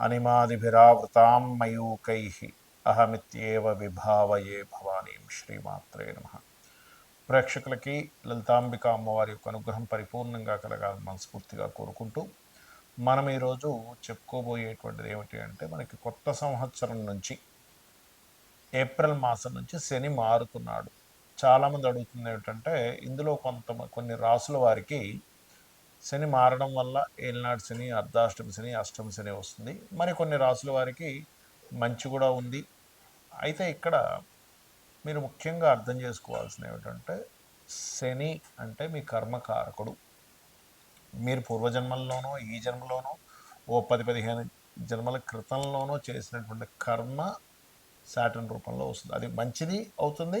అనిమాదిభిరావృతాం మయూకై అహమిత్యేవ విభావయే భవానీం శ్రీమాత్రే నమ. ప్రేక్షకులకి లలితాంబిక అమ్మవారి యొక్క అనుగ్రహం పరిపూర్ణంగా కలగాలని మనస్ఫూర్తిగా కోరుకుంటూ మనం ఈరోజు చెప్పుకోబోయేటువంటిది ఏమిటి అంటే మనకి కొత్త సంవత్సరం నుంచి ఏప్రిల్ మాసం నుంచి శని మారుతున్నాడు. చాలామంది అడుగుతుంది ఏమిటంటే ఇందులో కొంత కొన్ని రాసుల వారికి శని మారడం వల్ల ఏలినాడు శని అర్ధాష్టమి శని అష్టమి శని వస్తుంది. మరి కొన్ని రాసుల వారికి మంచి కూడా ఉంది. అయితే ఇక్కడ మీరు ముఖ్యంగా అర్థం చేసుకోవాల్సిన ఏమిటంటే శని అంటే మీ కర్మకారకుడు. మీరు పూర్వజన్మల్లోనో ఈ జన్మలోనో ఓ పది పదిహేను జన్మల క్రితంలోనో చేసినటువంటి కర్మ శాటన్ రూపంలో వస్తుంది. అది మంచిది అవుతుంది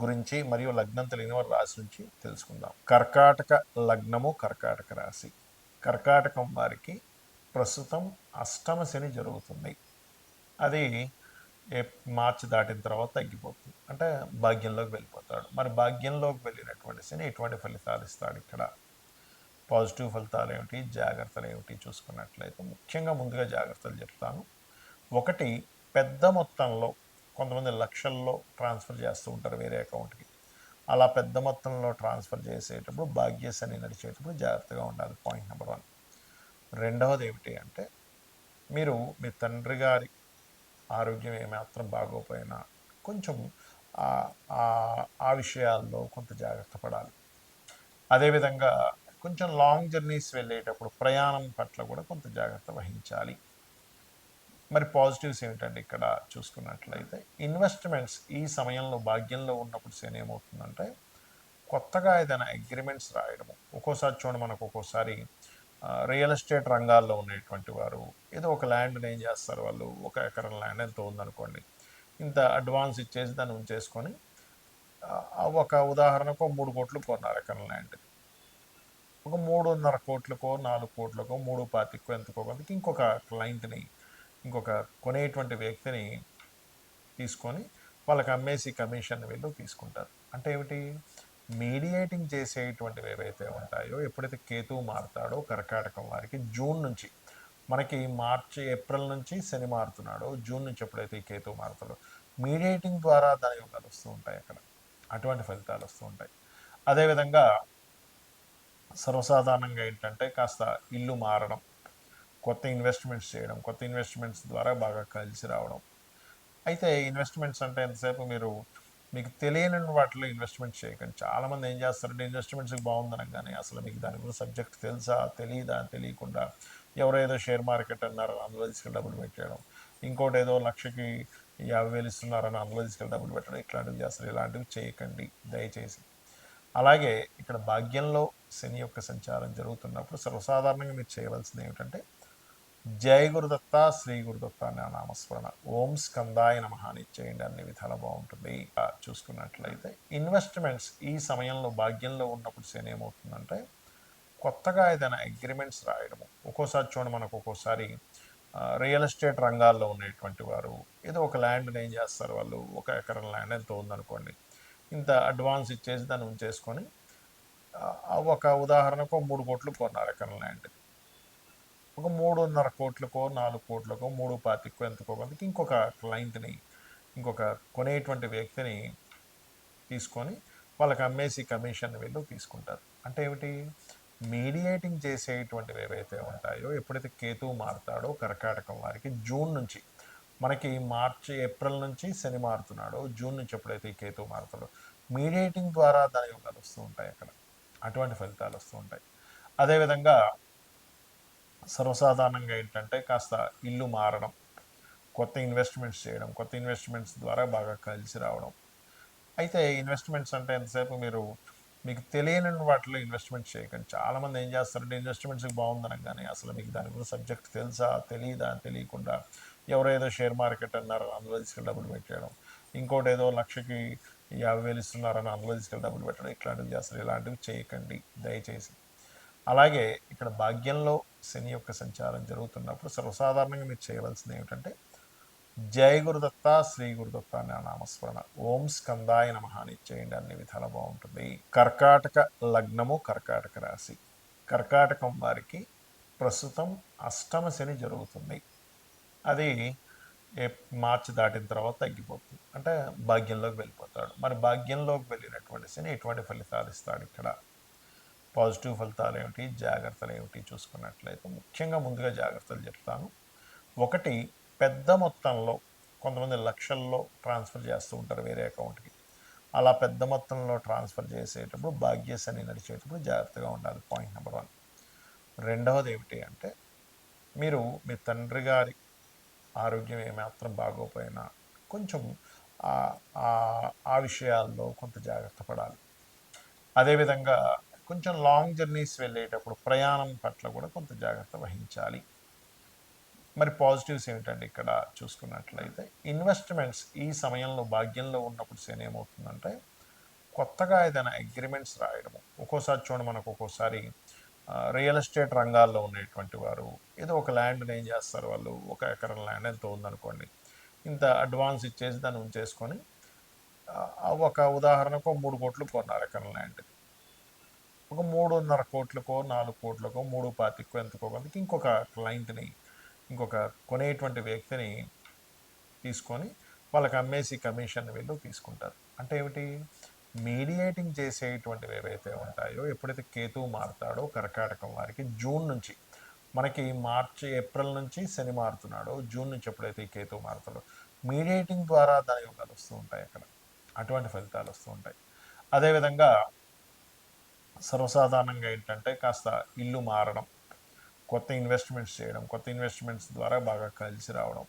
గురించి మరియు లగ్నం తెలియని వారి రాశి నుంచి తెలుసుకుందాం. కర్కాటక లగ్నము కర్కాటక రాశి. కర్కాటకం వారికి ప్రస్తుతం అష్టమ శని జరుగుతుంది. అది ఏ మార్చి దాటిన తర్వాత తగ్గిపోతుంది. అంటే భాగ్యంలోకి వెళ్ళిపోతాడు. మరి భాగ్యంలోకి వెళ్ళినటువంటి శని ఎటువంటి ఫలితాలు ఇస్తాడు ఇక్కడ? పాజిటివ్ ఫలితాలు ఏమిటి? జాగ్రత్తలు ఏమిటి? చూసుకున్నట్లయితే ముఖ్యంగా ముందుగా జాగ్రత్తలు చెప్తాను. ఒకటి పెద్ద మొత్తంలో కొంతమంది లక్షల్లో ట్రాన్స్ఫర్ చేస్తూ ఉంటారు వేరే అకౌంట్కి అలా పెద్ద మొత్తంలో ట్రాన్స్ఫర్ చేసేటప్పుడు భాగ్యశని నడిచేటప్పుడు జాగ్రత్తగా ఉండాలి. పాయింట్ నెంబర్ వన్ రెండవది ఏమిటి అంటే మీరు మీ తండ్రి గారి ఆరోగ్యం ఏమాత్రం బాగోపోయినా కొంచెం ఆ- ఆ విషయాల్లో కొంత జాగ్రత్త పడాలి. అదేవిధంగా కొంచెం లాంగ్ జర్నీస్ వెళ్ళేటప్పుడు ప్రయాణం పట్ల కూడా కొంత జాగ్రత్త వహించాలి. మరి పాజిటివ్స్ ఏమిటండి ఇక్కడ చూసుకున్నట్లయితే? ఇన్వెస్ట్మెంట్స్ ఈ సమయంలో భాగ్యంలో ఉన్నప్పుడు శని ఏమవుతుందంటే కొత్తగా ఏదైనా అగ్రిమెంట్స్ రాయడము. ఒక్కోసారి చూడండి మనకు ఒక్కోసారి రియల్ ఎస్టేట్ రంగాల్లో ఉండేటువంటి వారు ఏదో ఒక ల్యాండ్ని ఏం చేస్తారు వాళ్ళు? ఒక ఎకరం ల్యాండ్ ఎంత ఉందనుకోండి. ఇంత అడ్వాన్స్ ఇచ్చేసి దాన్ని ఉంచేసుకొని ఒక ఉదాహరణకు మూడు కోట్లు కొన్నారు ఎకరం ల్యాండ్. ఒక మూడున్నర కోట్లకో నాలుగు కోట్లకో మూడు పాతికో ఎంతకో కొంతకి ఇంకొక క్లయింట్ని ఇంకొక కొనేటువంటి వ్యక్తిని తీసుకొని వాళ్ళకి అమ్మేసి కమిషన్ వీళ్ళు తీసుకుంటారు. అంటే ఏమిటి? మీడియేటింగ్ చేసేటువంటివి ఏవైతే ఉంటాయో ఎప్పుడైతే కేతువు మారుతాడో కర్కాటకం వారికి జూన్ నుంచి మనకి మార్చి ఏప్రిల్ నుంచి శని మారుతున్నాడో జూన్ నుంచి ఎప్పుడైతే ఈ కేతువు మారుతాడో మీడియేటింగ్ ద్వారా దాని యోగాలు వస్తూ ఉంటాయి అక్కడ. అటువంటి ఫలితాలు వస్తూ ఉంటాయి. అదేవిధంగా సర్వసాధారణంగా ఏంటంటే కాస్త ఇల్లు మారడం కొత్త ఇన్వెస్ట్మెంట్స్ చేయడం కొత్త ఇన్వెస్ట్మెంట్స్ ద్వారా బాగా కలిసి రావడం. అయితే ఇన్వెస్ట్మెంట్స్ అంటే ఎంతసేపు మీరు మీకు తెలియని వాటిలో ఇన్వెస్ట్మెంట్ చేయకండి. చాలామంది ఏం చేస్తారంటే ఇన్వెస్ట్మెంట్స్కి బాగుందనగానే అసలు మీకు దాని గురించి సబ్జెక్ట్ తెలుసా తెలియదా తెలియకుండా ఎవరో ఏదో షేర్ మార్కెట్ అన్నారు అందులో తీసుకెళ్ళి డబ్బులు పెట్టేయడం. ఇంకోటి ఏదో లక్షకి యాభై వేలు ఇస్తున్నారని అందులో తీసుకెళ్ళి డబ్బులు పెట్టడం. ఇట్లాంటివి చేస్తారు. ఇలాంటివి చేయకండి. దయచేసి. అలాగే ఇక్కడ భాగ్యంలో శని యొక్క సంచారం జరుగుతున్నప్పుడు సర్వసాధారణంగా మీరు చేయవలసింది ఏమిటంటే జై గురుదత్త శ్రీ గురుదత్త అనే నామస్మరణ. ఓం స్కందాయ నమ అని చేయండి అన్ని విధాలు బాగుంటుంది. చూసుకున్నట్లయితే ఇన్వెస్ట్మెంట్స్ ఈ సమయంలో భాగ్యంలో ఉన్నప్పుడు సేన్ ఏమవుతుందంటే కొత్తగా ఏదైనా అగ్రిమెంట్స్ రాయడము. ఒక్కోసారి చూడండి మనకు ఒక్కోసారి రియల్ ఎస్టేట్ రంగాల్లో ఉండేటువంటి వారు ఏదో ఒక ల్యాండ్ని ఏం చేస్తారు వాళ్ళు? ఒక ఎకరం ల్యాండ్ ఎంత ఉందనుకోండి. ఇంత అడ్వాన్స్ ఇచ్చేసి దాన్ని ఉంచేసుకొని ఒక ఉదాహరణకు మూడు కోట్లు కొన్నారు ఎకరం ల్యాండ్. ఒక మూడున్నర కోట్లకో నాలుగు కోట్లకో మూడు పాతికో ఎంతకో కొంతకి ఇంకొక క్లయింట్ని ఇంకొక కొనేటువంటి వ్యక్తిని తీసుకొని వాళ్ళకి అమ్మేసి కమిషన్ వీళ్ళు తీసుకుంటారు. అంటే ఏమిటి? మీడియేటింగ్ చేసేటువంటివి ఏవైతే ఉంటాయో ఎప్పుడైతే కేతువు మారుతాడో కర్కాటకం వారికి జూన్ నుంచి మనకి మార్చి ఏప్రిల్ నుంచి శని మారుతున్నాడో జూన్ నుంచి ఎప్పుడైతే ఈ కేతు మారుతాడో మీడియేటింగ్ ద్వారా దాని యోగాలు వస్తూ ఉంటాయి అక్కడ. అటువంటి ఫలితాలు వస్తూ ఉంటాయి. అదేవిధంగా సర్వసాధారణంగా ఏంటంటే కాస్త ఇల్లు మారడం కొత్త ఇన్వెస్ట్మెంట్స్ చేయడం కొత్త ఇన్వెస్ట్మెంట్స్ ద్వారా బాగా కలిసి రావడం. అయితే ఇన్వెస్ట్మెంట్స్ అంటే ఎంతసేపు మీరు మీకు తెలియని వాటిలో ఇన్వెస్ట్మెంట్ చేయకండి. చాలామంది ఏం చేస్తారంటే ఇన్వెస్ట్మెంట్స్కి బాగుందనగానే అసలు మీకు దాని గురించి సబ్జెక్ట్ తెలుసా తెలియదా తెలియకుండా ఎవరేదో షేర్ మార్కెట్ అన్నారు అందులో తీసుకెళ్ళి డబ్బులు పెట్టేయడం. ఇంకోటి ఏదో లక్షకి యాభై వేలు ఇస్తున్నారని అందులో తీసుకెళ్ళి డబ్బులు పెట్టడం. ఇట్లాంటివి చేస్తారు. ఇలాంటివి చేయకండి. దయచేసి. అలాగే ఇక్కడ భాగ్యంలో శని యొక్క సంచారం జరుగుతున్నప్పుడు సర్వసాధారణంగా మీరు చేయవలసింది ఏమిటంటే జయ గురుదత్త శ్రీ గురుదత్త అనే నామస్మరణ. ఓం స్కందాయ నమ అని చేయండి అన్ని విధాలు బాగుంటుంది. కర్కాటక లగ్నము కర్కాటక రాశి. కర్కాటకం వారికి ప్రస్తుతం అష్టమ శని జరుగుతుంది. అది ఏ మార్చి దాటిన తర్వాత తగ్గిపోతుంది. అంటే భాగ్యంలోకి వెళ్ళిపోతాడు. మరి భాగ్యంలోకి వెళ్ళినటువంటి శని ఎటువంటి ఫలితాలు ఇస్తాడు ఇక్కడ? పాజిటివ్ ఫలితాలు ఏమిటి? జాగ్రత్తలు ఏమిటి? చూసుకున్నట్లయితే ముఖ్యంగా ముందుగా జాగ్రత్తలు చెప్తాను. ఒకటి పెద్ద మొత్తంలో కొంతమంది లక్షల్లో ట్రాన్స్ఫర్ చేస్తూ ఉంటారు వేరే అకౌంట్కి. అలా పెద్ద మొత్తంలో ట్రాన్స్ఫర్ చేసేటప్పుడు భాగ్యశని నడిచేటప్పుడు జాగ్రత్తగా ఉండాలి. Point number one. రెండవది ఏమిటి అంటే మీరు మీ తండ్రి గారి ఆరోగ్యం ఏమాత్రం బాగోపోయినా కొంచెం ఆ విషయాల్లో కొంత జాగ్రత్త పడాలి. అదేవిధంగా కొంచెం లాంగ్ జర్నీస్ వెళ్ళేటప్పుడు ప్రయాణం పట్ల కూడా కొంత జాగ్రత్త వహించాలి. మరి పాజిటివ్స్ ఏమిటండి ఇక్కడ చూసుకున్నట్లయితే? ఇన్వెస్ట్మెంట్స్ ఈ సమయంలో భాగ్యంలో ఉన్నప్పుడు సేన ఏమవుతుందంటే కొత్తగా ఏదైనా అగ్రిమెంట్స్ రాయడము. ఒక్కోసారి చూడండి మనకు ఒక్కోసారి రియల్ ఎస్టేట్ రంగాల్లో ఉండేటువంటి వారు ఏదో ఒక ల్యాండ్ని ఏం చేస్తారు వాళ్ళు? ఒక ఎకరం ల్యాండ్ ఎంత ఉందనుకోండి. ఇంత అడ్వాన్స్ ఇచ్చేసి దాన్ని ఉంచేసుకొని ఒక ఉదాహరణకు మూడు కోట్లు కొన్నారు ఎకరం ల్యాండ్. ఒక మూడున్నర కోట్లకో నాలుగు కోట్లకో మూడు పాతికో ఎంతకో కొంతకి ఇంకొక క్లయింట్ని ఇంకొక కొనేటువంటి వ్యక్తిని తీసుకొని వాళ్ళకి అమ్మేసి కమిషన్ వీళ్ళు తీసుకుంటారు. అంటే ఏమిటి? మీడియేటింగ్ చేసేటువంటివి ఏవైతే ఉంటాయో ఎప్పుడైతే కేతువు మారుతాడో కర్కాటకం వారికి జూన్ నుంచి మనకి మార్చి ఏప్రిల్ నుంచి శని మారుతున్నాడో జూన్ నుంచి ఎప్పుడైతే కేతు కేతువు మారుతాడో మీడియేటింగ్ ద్వారా దాని యోగాలు వస్తూ ఉంటాయి అక్కడ. అటువంటి ఫలితాలు వస్తూ ఉంటాయి. అదేవిధంగా సర్వసాధారణంగా ఏంటంటే కాస్త ఇల్లు మారడం కొత్త ఇన్వెస్ట్మెంట్స్ చేయడం కొత్త ఇన్వెస్ట్మెంట్స్ ద్వారా బాగా కలిసి రావడం.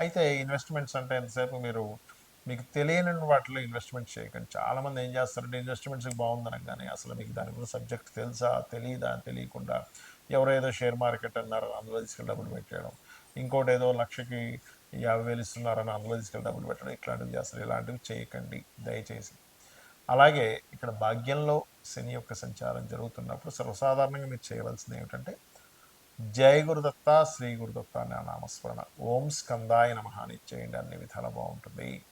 అయితే ఇన్వెస్ట్మెంట్స్ అంటే ఎంతసేపు మీరు మీకు తెలియని వాటిలో ఇన్వెస్ట్మెంట్ చేయకండి. చాలామంది ఏం చేస్తారంటే ఇన్వెస్ట్మెంట్స్కి బాగుందనగానే అసలు మీకు దాని గురించి సబ్జెక్ట్ తెలుసా తెలియదా తెలియకుండా ఎవరో ఏదో షేర్ మార్కెట్ అన్నారు అందులో తీసుకెళ్ళి డబ్బులు పెట్టేయడం. ఇంకోటి ఏదో లక్షకి యాభై వేలు ఇస్తున్నారని అందులో తీసుకెళ్ళి డబ్బులు పెట్టడం. ఇట్లాంటివి చేస్తారు. ఇలాంటివి చేయకండి. దయచేసి. అలాగే ఇక్కడ భాగ్యంలో శని యొక్క సంచారం జరుగుతున్నప్పుడు సర్వసాధారణంగా మీరు చేయవలసింది ఏమిటంటే జయ గురుదత్త శ్రీ గురుదత్త అనే నామస్మరణ. ఓం స్కందాయ నమ అని చేయండి. అన్ని విధాలు బాగుంటుంది.